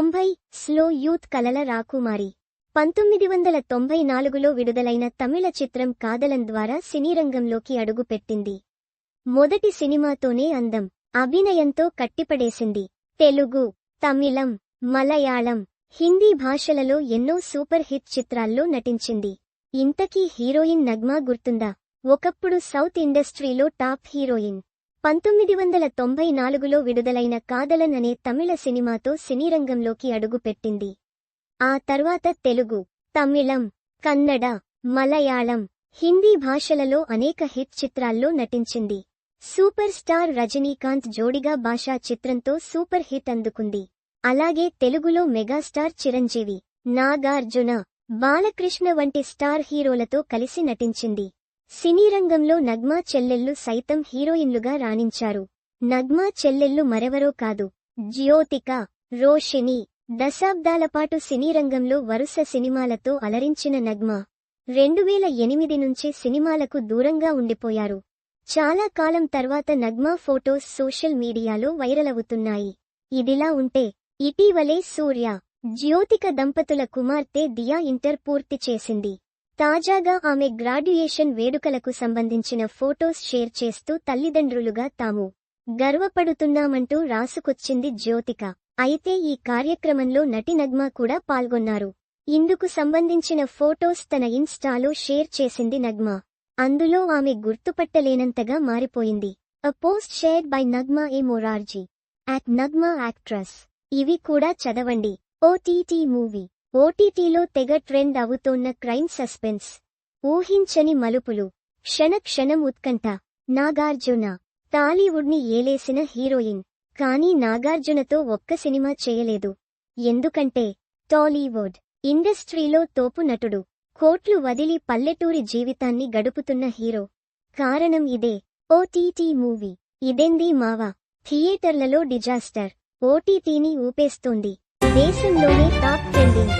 తొంభై slow youth కలల రాకుమారి. పంతొమ్మిది వందల తొంభై నాలుగులో విడుదలైన తమిళ చిత్రం కాదలం ద్వారా సినీరంగంలోకి అడుగుపెట్టింది. మొదటి సినిమాతోనే అందం అభినయంతో కట్టిపడేసింది. తెలుగు తమిళం మలయాళం హిందీ భాషలలో ఎన్నో సూపర్ హిట్ చిత్రాల్లో నటించింది. ఇంతకీ హీరోయిన్ నగ్మా గుర్తుందా? ఒకప్పుడు సౌత్ ఇండస్ట్రీలో టాప్ హీరోయిన్. పంతొమ్మిది వందల తొంభై నాలుగులో విడుదలైన కాదలన్ అనే తమిళ సినిమాతో సినీరంగంలోకి అడుగుపెట్టింది. ఆ తర్వాత తెలుగు తమిళం కన్నడ మలయాళం హిందీ భాషలలో అనేక హిట్ చిత్రాల్లో నటించింది. సూపర్ స్టార్ రజనీకాంత్ జోడిగా భాషా చిత్రంతో సూపర్ హిట్ అందుకుంది. అలాగే తెలుగులో మెగాస్టార్ చిరంజీవి నాగార్జున బాలకృష్ణ వంటి స్టార్ హీరోలతో కలిసి నటించింది. సినీ రంగంలో నగ్మా చెల్లెళ్ళు సైతం హీరోయిన్లుగా రాణించారు. నగ్మా చెల్లెళ్ళు మరెవరో కాదు. జ్యోతిక రోషిని దశాబ్దాలపాటు సినీ రంగంలో వరుస సినిమాలతో అలరించిన నగ్మా రెండువేల ఎనిమిది నుంచి సినిమాలకు దూరంగా ఉండిపోయారు. చాలా కాలం తర్వాత నగ్మా ఫోటోస్ సోషల్ మీడియాలో వైరల్ అవుతున్నాయి. ఇదిలా ఉంటే ఇటీవలే సూర్య జ్యోతిక దంపతుల కుమార్తె దియా ఇంటర్ పూర్తి చేసింది. తాజాగా ఆమె గ్రాడ్యుయేషన్ వేడుకలకు సంబంధించిన ఫోటోస్ షేర్ చేస్తూ తల్లిదండ్రులుగా తాము గర్వపడుతున్నామంటూ రాసుకొచ్చింది జ్యోతిక. అయితే ఈ కార్యక్రమంలో నటి నగ్మా కూడా పాల్గొన్నారు. ఇందుకు సంబంధించిన ఫోటోస్ తన ఇన్స్టాలో షేర్ చేసింది నగ్మా. అందులో ఆమె గుర్తుపట్టలేనంతగా మారిపోయింది. A post shared by Nagma A Morarji at Nagma actress ఇవి కూడా చదవండి. OTT movie. ఓటీటీలో తెగ ట్రెండ్ అవుతోన్న క్రైమ్ సస్పెన్స్. ఊహించని మలుపులు. క్షణ క్షణం ఉత్కంఠ. నాగార్జున. టాలీవుడ్ని ఏలేసిన హీరోయిన్. కానీ నాగార్జునతో ఒక్క సినిమా చేయలేదు. ఎందుకంటే టాలీవుడ్ ఇండస్ట్రీలో తోపు నటుడు. కోట్లు వదిలి పల్లెటూరి జీవితాన్ని గడుపుతున్న హీరో. కారణం ఇదే. OTT movie. ఇదేంది మావా. థియేటర్లలో డిజాస్టర్. ఓటీటీని ఊపేస్తోంది. देश सुन लोगे टॉप ट्रेंडिंग